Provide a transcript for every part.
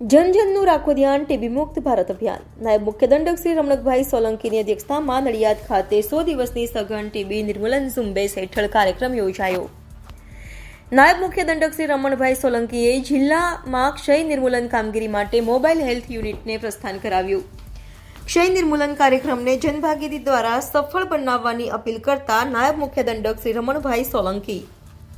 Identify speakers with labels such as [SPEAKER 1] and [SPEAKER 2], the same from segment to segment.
[SPEAKER 1] જન જનનું રાખો ધ્યાન, ટીબી મુક્ત ભારત અભિયાન. નાયબ મુખ્ય દંડક શ્રી રમણકભાઈ સોલંકીની અધ્યક્ષતામાં નડિયાદ ખાતે સો દિવસની સઘન ટીબી નિર્મૂલન ઝુંબેશ હેઠળ કાર્યક્રમ યોજાયો. નાયબ મુખ્ય દંડક શ્રી રમણભાઈ સોલંકીએ જિલ્લામાં ક્ષય નિર્મૂલન કામગીરી માટે મોબાઈલ હેલ્થ યુનિટને પ્રસ્થાન કરાવ્યું. ક્ષય નિર્મૂલન કાર્યક્રમને જનભાગીદારી દ્વારા સફળ બનાવવાની અપીલ કરતા નાયબ મુખ્ય દંડક શ્રી રમણભાઈ સોલંકી.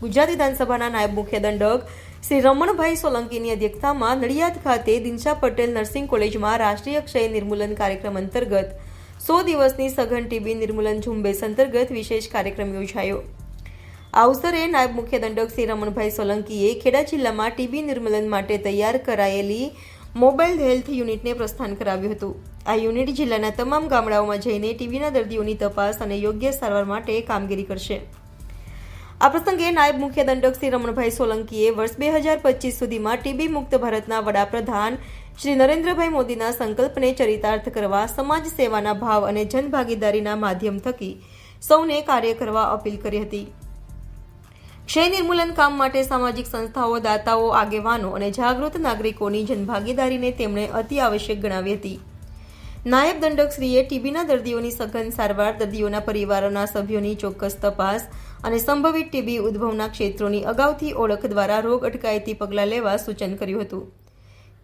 [SPEAKER 1] ગુજરાત વિધાનસભાના નાયબ મુખ્ય દંડક શ્રી રમણભાઈ સોલંકીની અધ્યક્ષતામાં નડિયાદ ખાતે દિનશા પટેલ નર્સિંગ કોલેજમાં રાષ્ટ્રીય ક્ષય નિર્મૂલન કાર્યક્રમ અંતર્ગત સો દિવસની સઘન ટીબી નિર્મૂલન ઝુંબેશ અંતર્ગત વિશેષ કાર્યક્રમ યોજાયો. આ અવસરે નાયબ મુખ્ય દંડક શ્રી રમણભાઈ સોલંકીએ ખેડા જિલ્લામાં ટીબી નિર્મૂલન માટે તૈયાર કરાયેલી મોબાઈલ હેલ્થ યુનિટને પ્રસ્થાન કરાવ્યું હતું. આ યુનિટ જિલ્લાના તમામ ગામડાઓમાં જઈને ટીબીના દર્દીઓની તપાસ અને યોગ્ય સારવાર માટે કામગીરી કરશે. આ પ્રસંગે નાયબ મુખ્ય દંડક શ્રી રમણભાઈ સોલંકીએ વર્ષ બે હજાર પચીસ સુધીમાં ટીબી મુક્ત ભારતના વડાપ્રધાન શ્રી નરેન્દ્રભાઈ મોદીના સંકલ્પને ચરિતાર્થ કરવા સમાજ સેવાના ભાવ અને જનભાગીદારીના માધ્યમ થકી સૌને કાર્ય કરવા અપીલ કરી હતી. ક્ષય નિર્મૂલન કામ માટે સામાજિક સંસ્થાઓ, દાતાઓ, આગેવાનો અને જાગૃત નાગરિકોની જનભાગીદારીને તેમણે અતિ આવશ્યક ગણાવી હતી. નાયબ દંડકશ્રીએ ટીબીના દર્દીઓની સઘન સારવાર, દર્દીઓના પરિવારોના સભ્યોની ચોક્કસ તપાસ અને સંભવિત ટીબી ઉદ્ભવના ક્ષેત્રોની અગાઉથી ઓળખ દ્વારા રોગ અટકાયતી પગલાં લેવા સૂચન કર્યું હતું.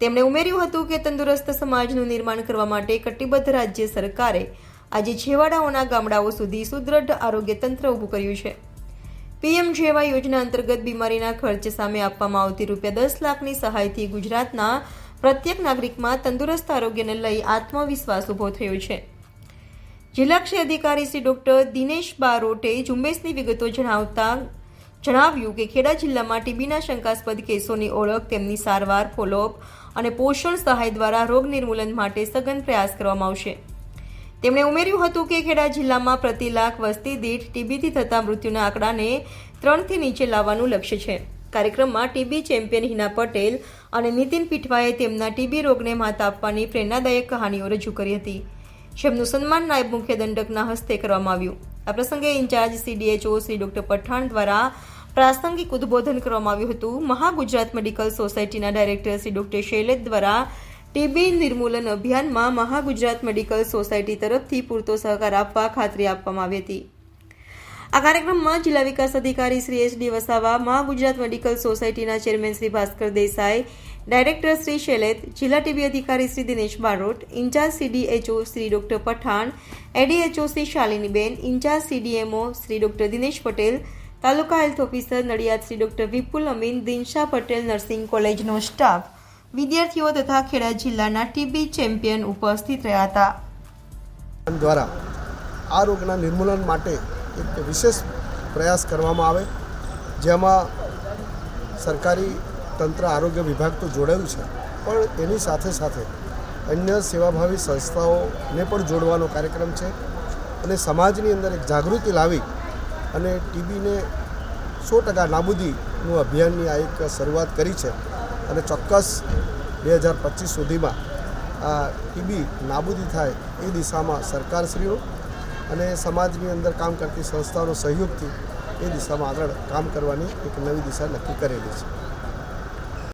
[SPEAKER 1] તેમણે ઉમેર્યું હતું કે તંદુરસ્ત સમાજનું નિર્માણ કરવા માટે કટિબદ્ધ રાજ્ય સરકારે આજે છેવાડાઓના ગામડાઓ સુધી સુદૃઢ આરોગ્ય તંત્ર ઊભું કર્યું છે. પીએમ જેવા યોજના અંતર્ગત બીમારીના ખર્ચ સામે આપવામાં આવતી રૂપિયા દસ લાખની સહાયથી ગુજરાતના પ્રત્યેક નાગરિકમાં તંદુરસ્ત આરોગ્યને લઈ આત્મવિશ્વાસ ઊભો થયો છે. જિલ્લા ક્ષય અધિકારી શ્રી ડોક્ટર દિનેશ બારોટે ઝુંબેશની વિગતો જણાવતા જણાવ્યું કે ખેડા જિલ્લામાં ટીબીના શંકાસ્પદ કેસોની ઓળખ, તેમની સારવાર ફોલોઅપ અને પોષણ સહાય દ્વારા રોગ નિર્મૂલન માટે સઘન પ્રયાસ કરવામાં આવશે. તેમણે ઉમેર્યું હતું કે ખેડા જિલ્લામાં પ્રતિ લાખ વસ્તી દીઠ ટીબીથી થતા મૃત્યુના આંકડાને ત્રણથી નીચે લાવવાનું લક્ષ્ય છે. કાર્યક્રમમાં ટીબી ચેમ્પિયન હિના પટેલ અને નીતિન પીઠવાએ તેમના ટીબી રોગને માત આપવાની પ્રેરણાદાયક કહાનીઓ રજૂ કરી હતી. જેમનું સન્માન નાયબ મુખ્ય દંડકના હસ્તે કરવામાં આવ્યું. આ પ્રસંગે incharge CDHO Shri doctor Pathan દ્વારા પ્રાસંગિક ઉદ્બોધન કરવામાં આવ્યું હતું. મહાગુજરાત મેડિકલ સોસાયટીના ડાયરેક્ટર શ્રી ડોક્ટર શૈલેષ દ્વારા ટીબી નિર્મૂલન અભિયાનમાં મહાગુજરાત મેડિકલ સોસાયટી તરફથી પૂરતો સહકાર આપવા ખાતરી આપવામાં આવી હતી. આ કાર્યક્રમમાં જિલ્લા વિકાસ અધિકારી Shri H D Vasava Gujarat medical સોસાયટીના ચેરમેન શ્રી ભાસ્કર દેસાઈ, ડાયરેક્ટર શ્રી શૈલેત જિલ્લા ટીબી અધિકારી Shri Dinesh Barot, incharge CDHO Shri doctor Pathan ADHO Shri શાલિનીબેન, incharge CDMO Shri doctor Dinesh Patel, taluka health officer Nadiad Shri doctor Vipul Amin, Dinsha Patel nursing કોલેજનો staff, વિદ્યાર્થીઓ તથા ખેડા જિલ્લાના TB champion ઉપસ્થિત રહ્યા હતા.
[SPEAKER 2] દ્વારા આ રોગના નિર્મૂલન માટે એક વિશેષ પ્રયાસ કરવામાં આવે, જેમાં સરકારી તંત્ર, આરોગ્ય વિભાગ તો જોડાયું છે, પણ એની સાથે સાથે અન્ય સેવાભાવી સંસ્થાઓને પણ જોડવાનો કાર્યક્રમ છે અને સમાજની અંદર એક જાગૃતિ લાવી અને ટીબીને સો ટકા નાબૂદીનું અભિયાનની આ એક શરૂઆત કરી છે અને ચોક્કસ બે હજાર પચીસ સુધીમાં આ ટીબી નાબૂદી થાય એ દિશામાં સરકારશ્રીઓ અને સમાજની અંદર કામ કરતી સંસ્થાઓનો સહયોગથી એ દિશામાં આગળ કામ કરવાની એક નવી દિશા નક્કી કરેલી છે.